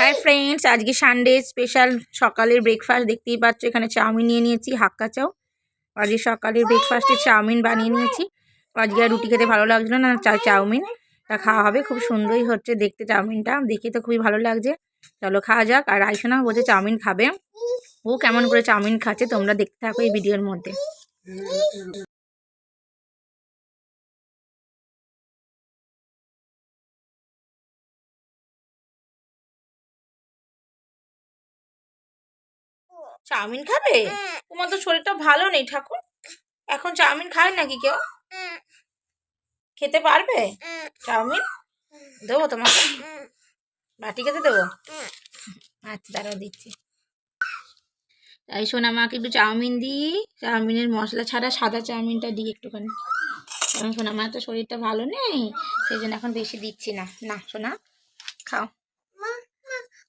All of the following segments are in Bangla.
হাই ফ্রেন্ডস আজকে সানডে স্পেশাল সকালের ব্রেকফাস্ট দেখতেই পাচ্ছ। এখানে চাউমিন নিয়ে নিয়েছি হাক্কা চাও আজকে সকালের ব্রেকফাস্টে চাউমিন বানিয়ে নিয়েছি। আজকে আর রুটি খেতে ভালো লাগছিল না, চা, চাউমিন। তা খাওয়া হবে, খুব সুন্দরই হচ্ছে দেখতে চাউমিনটা। দেখে তো খুবই ভালো লাগছে। চলো খাওয়া যাক। আর আইসোনা বলছে চাউমিন খাবে। ও কেমন করে চাউমিন খাচ্ছে, তোমরা দেখতে থাকো এই ভিডিওর মধ্যে। চাউমিন খাবে? তোমার তো শরীরটা ভালো নেই ঠাকুর। এখন চাউমিন খায় নাকি কেউ? খেতে পারবে? চাউমিন? দেবো তোমাকে। বাটি খেতে দেবো? আচ্ছা দাঁড়াও দিচ্ছি। তাই সোনা মাকে একটু চাউমিন দিই চাউমিনের মশলা ছাড়া সাদা চাউমিনটা দিই একটুখানি। কারণ সোনা মা তো শরীরটা ভালো নেই সেই জন্য এখন বেশি দিচ্ছি না। না শোনা খাও।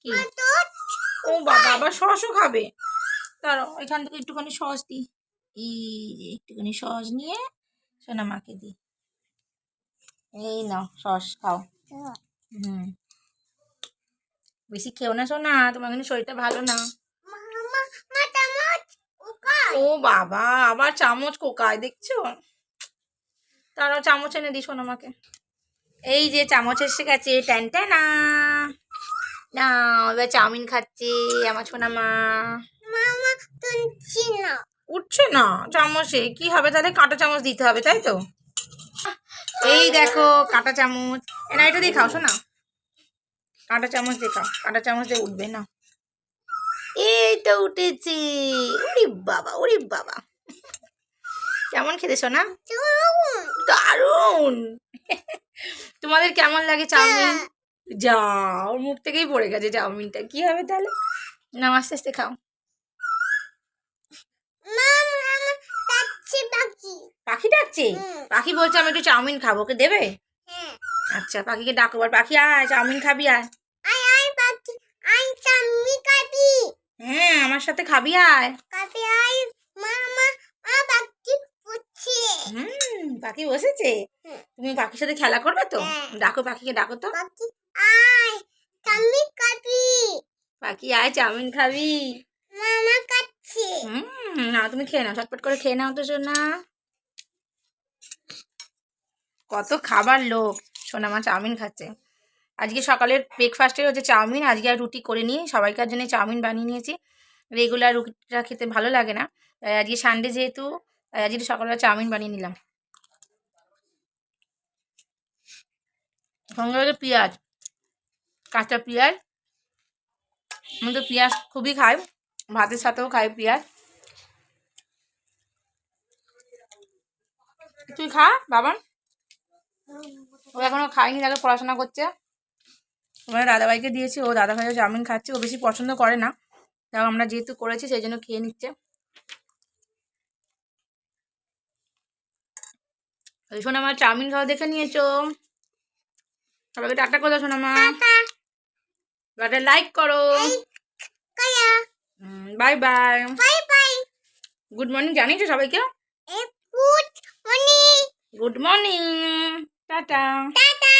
কি? ও বাবা আবার সসও খাবে? দাঁড়াও, এখান থেকে একটুখানি সস দিই। এই যে একটুখানি সস নিয়ে সোনা মাকে দিই। এই নাও, সস খাও। হুম। বেশি খেও না সোনা, তোমার কিন্তু শরীরটা ভালো না। ও বাবা, আবার চামচ কোকায়, দেখছ? তারাও চামচ এনে দিস আমাকে এই যে চামচ এসে গেছে, ট্যান না এবার চাউমিন খাচ্ছে আমার সোনা মা উঠছে না? চামচে? কি হবে তাহলে? কাঁটা চামচ দিতে হবে তাই তো? এই দেখো কাঁটা চামচ। এনা এটা দিয়ে খাও শোনা। কাঁটা চামচ দিয়ে খাও কাঁটা চামচ দিয়ে উঠবে না। এই তো উঠেছে। ওরে বাবা ওরে বাবা। কেমন খেতে শোনা? দারুণ। তোমাদের কেমন লাগে চাউমিন? যা ওর মুখ থেকেই পড়ে গেছে চাউমিনটা। কি হবে তাহলে? না আস্তে আস্তে খাও। পাখি। ডাকছে? পাখি বলছে আমি একটু চাউমিন খাব ওকে দেবে? আচ্ছা পাখিকে ডাকো আর পাখি আয় চাউমিন খাবি আয়। হ্যাঁ আমার সাথে খাবি আয়। হুম পাখি বসেছে? তুমি পাখির সাথে খেলা করবে তো? হ্যাঁ। ডাকো পাখিকে ডাকো তো। পাখি আয় চাউমিন খাবি। হুম না, তুমি খেয়ে নাও চটপট করে খেয়ে নাও তো সোনা। কত খাবার লোক সোনা মা চাউমিন খাচ্ছে। আজকে সকালের ব্রেকফাস্টে হচ্ছে চাউমিন, আজকে আর রুটি করে নিয়ে সবাইকার জন্য চাউমিন বানিয়ে নিয়েছি। রেগুলার রুটিটা খেতে ভালো লাগে না, তাই আজকে সানডে যেহেতু, তাই আজকে সকালবেলা চাউমিন বানিয়ে নিলাম। সঙ্গে হচ্ছে পেঁয়াজ, কাঁচা পেঁয়াজ। আমি তো পেঁয়াজ খুবই খাই, ভাতের সাথেও খাই পেঁয়াজ। তুই খা বাবা ও এখনও খায়নি তাকে পড়াশোনা করছে। ওখানে দাদাভাইকে দিয়েছি ও দাদাভাইও চাউমিন খাচ্ছে ও বেশি পছন্দ করে না। তাও আমরা যেহেতু করেছি সেই জন্য খেয়ে নিচ্ছে। শোনা আমার চাউমিন খাওয়া দেখে নিয়েছো? সবাইকে টাটা করে দাও শোনা মা। লাইক করো। বাই বাই গুড মর্নিং জানিয়েছো সবাইকে? Good morning good morning tata tata